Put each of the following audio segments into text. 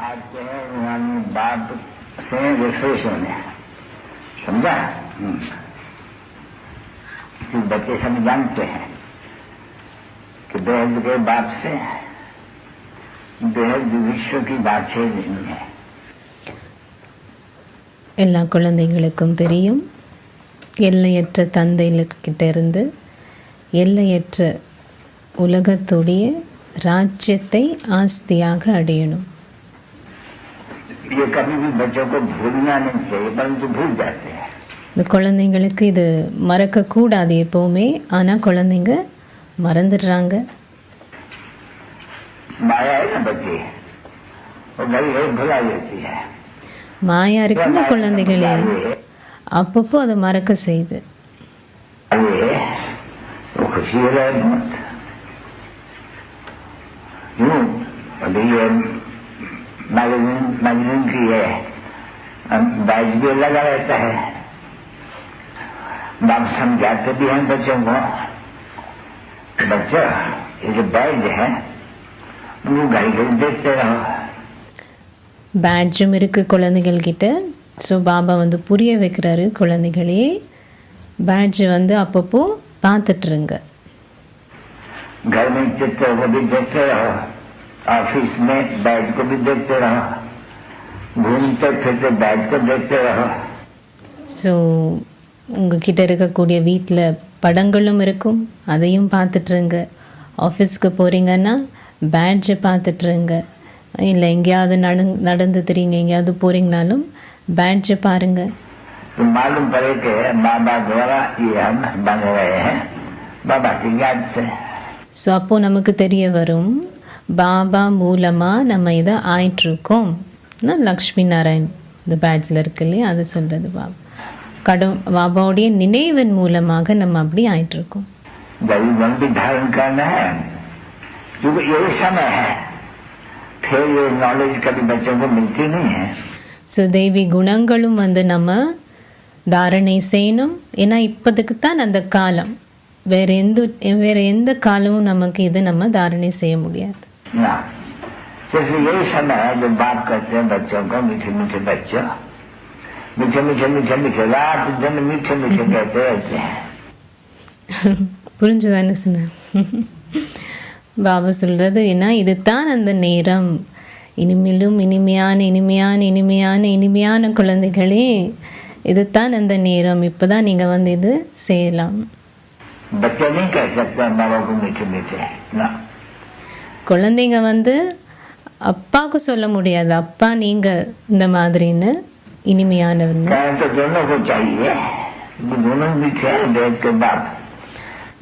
आते हैं यानी बाप से रिफ्रेश होने समझा हम्म। कि बच्चे सब जानते हैं कि बेहद के बाप से बेहद विश्व की बातें नहीं है எல்லா குழந்தைகளுக்கும் தெரியும் எல்லையற்ற தந்தைகிட்ட இருந்து எல்லையற்ற உலகத்துடைய ராஜ்யத்தை ஆஸ்தியாக அடையணும் ये कभी भी बच्चों को भूलना नहीं चाहिए परंतु भूल जाते हैं இந்த குழந்தைங்களுக்கு இது மறக்கக்கூடாது எப்போவுமே ஆனால் குழந்தைங்க மறந்துடுறாங்க माया है ना बच्चे वो बड़ी बड़ी भुला देती है மாயா இருக்குல்ல குழந்தைகளே அப்பப்போ அதை மறக்க செய்யுது अरे वो खुशी हो रहा है बहुत यूं अभी ये मैगजीन मैगजीन की है बैच भी लगा रहता है बाप समझाते भी हैं बच्चों को बच्चा ये जो बैज है वो घड़ी घड़ी देखते रहो பேட்ஜும் இருக்குது குழந்தைகள்கிட்ட ஸோ பாபா வந்து புரிய வைக்கிறாரு குழந்தைகளே பேட்ஜ் வந்து அப்பப்போ பார்த்துட்ருங்க घर में चित्र को भी देखते रहो ऑफिस में बैज को भी देखते रहो घूमते फिरते बैज को देखते रहो ஸோ உங்ககிட்ட இருக்கக்கூடிய வீட்டில் படங்களும் இருக்கும் அதையும் பார்த்துட்ருங்க ஆஃபீஸ்க்கு போகிறீங்கன்னா பேட்ஜை பார்த்துட்ருங்க இல்லை எங்கேயாவது நட நடந்து தெரியுங்க எங்கேயாவது போகிறீங்கனாலும் பேட்ஜை பாருங்கள் तो मालूम पड़े कि बाबा द्वारा ये हम बन रहे हैं बाबा की याद से ஸோ அப்போது நமக்கு தெரிய வரும் பாபா மூலமாக நம்ம இதை ஆயிட்டுருக்கோம் லக்ஷ்மி நாராயண் இந்த பேட்ஜில் இருக்கு இல்லையா அதை சொல்கிறது பாபா கடும் பாபாவுடைய நினைவின் மூலமாக நம்ம அப்படி ஆயிட்டுருக்கோம் गरीब वन भी धारण करना है क्योंकि यही समय है फिर ये नॉलेज कभी बच्चों को मिलती नहीं है ஸோ தெய்வீ குணங்களும் வந்து நம்ம தாரணை செய்யணும் ஏன்னா இப்போதுக்கு தான் அந்த காலம் வேற எந்த வேற எந்த காலமும் நமக்கு இது நம்ம தாரணை செய்ய முடியாது ना सिर्फ यही समय है जो बात करते हैं बच्चों को मीठे मीठे बच्चों मीठे मीठे मीठे मीठे रात दिन मीठे मीठे कहते रहते हैं புரிஞ்சுதானே சொன்னேன் பாபா சொல்கிறது ஏன்னா இதுதான் அந்த நேரம் இனிமேலும் இனிமையான இனிமையான இனிமையான இனிமையான குழந்தைகளே இதுதான் அந்த நேரம் இப்போ தான் நீங்கள் வந்து இது செய்யலாம் बच्चे नहीं कह सकते माँ बाप को मीठे मीठे ना குழந்தைங்க வந்து அப்பாவுக்கு சொல்ல முடியாது அப்பா நீங்கள் இந்த மாதிரின்னு இனிமையானவர்னு कहें तो दोनों को चाहिए वो दोनों मीठे हैं बेद के बाप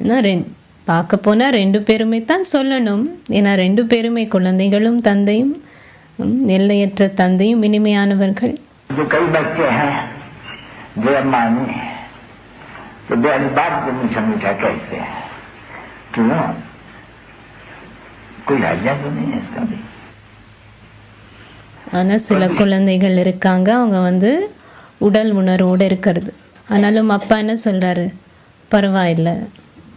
ஆனால் ரெண் பார்க்க போனால் ரெண்டு பேருமே தான் சொல்லணும் ஏன்னா ரெண்டு பேருமே குழந்தைகளும் தந்தையும் ம், எல்லையற்ற தந்தையும் இனிமையானவர்கள் जो कई बच्चे हैं जो मानी तो बेद बाप को मीठा मीठा कहते हैं क्यों कोई राजा तो नहीं है इसका भी ஆனால் சில குழந்தைகள் இருக்காங்க அவங்க வந்து உடல் உணர்வோடு இருக்கிறது ஆனாலும் அப்பா என்ன சொல்கிறாரு பரவாயில்ல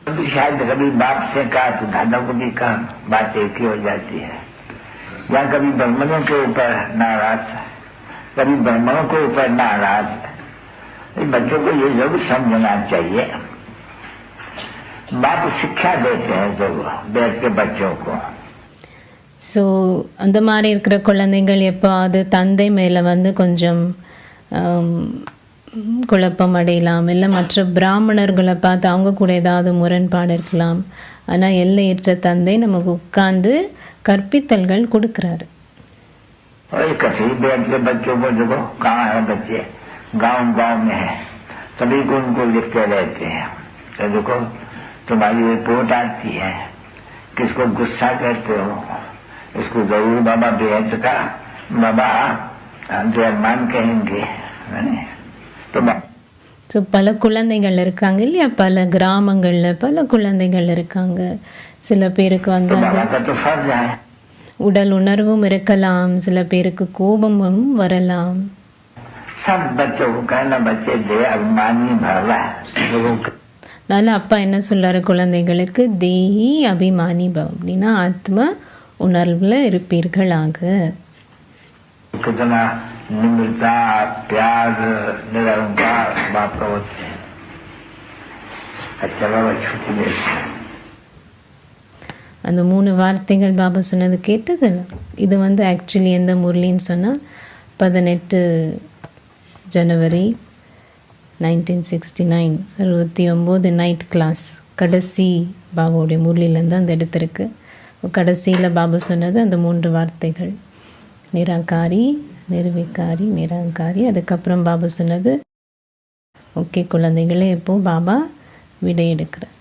तो शायद कभी बाप से कहा तो दादा को भी कहा बात एक ही हो जाती है या कभी ब्राह्मणों के ऊपर नाराज कभी ब्राह्मणों के ऊपर नाराज इस बच्चों को ये जरूर समझना चाहिए बाप शिक्षा देते हैं जरूर बैठ के बच्चों को ஸோ அந்த மாதிரி இருக்கிற குழந்தைகள் எப்போது தந்தை மேலே வந்து கொஞ்சம் ஆம், குழப்பம் அடையலாம் இல்லை மற்ற பிராமணர்களை பார்த்து அவங்க கூட ஏதாவது முரண்பாடு இருக்கலாம் ஆனால் எல்லையற்ற தந்தை நமக்கு உட்கார்ந்து கற்பித்தல்கள் கொடுக்குறாரு और ये कथी बैठ के बच्चों को देखो कहाँ है बच्चे गांव गांव में है सभी को उनको लिखते रहते हैं तो देखो तुम्हारी रिपोर्ट आती है किसको गुस्सा करते हो इसको जरूर बाबा बेहद का बाबा हम तो अरमान कहेंगे है ना? तो बा- ஸோ பல குழந்தைகள் இருக்காங்க இல்லையா பல கிராமங்களில் பல குழந்தைகள் இருக்காங்க சில பேருக்கு வந்து तो அந்த बाबा का तो फर्ज है உடல் உணர்வும் இருக்கலாம் சில பேருக்கு கோபமும் வரலாம் सब बच्चों को कहना बच्चे दे अभिमानी भरवा लोगों को அதனால அப்பா என்ன சொல்றாரு குழந்தைகளுக்கு தேஹி அபிமானி பவ் அப்படின்னா ஆத்ம உணர்வில் இருப்பீர்களாக कितना निम्रता प्यार निरंकार बाप का होते हैं अच्छा बाबा छुट्टी दे அந்த மூணு வார்த்தைகள் பாபா சொன்னது கேட்டதில்ல இது வந்து ஆக்சுவலி எந்த முரளின்னு சொன்னால் பதினெட்டு ஜனவரி நைன்டீன் சிக்ஸ்டி நைன் அறுபத்தி ஒம்பது நைட் கிளாஸ் கடைசி பாபாவுடைய முரளிலேருந்து அந்த எடுத்திருக்கு கடைசியில் பாபு சொன்னது அந்த மூன்று வார்த்தைகள். நிராகாரி நிர்விகாரி நிராகாரி. அதுக்கப்புறம் பாபு சொன்னது ஓகே குழந்தைகளே இப்போது பாபா விடை எடுக்கிறார்.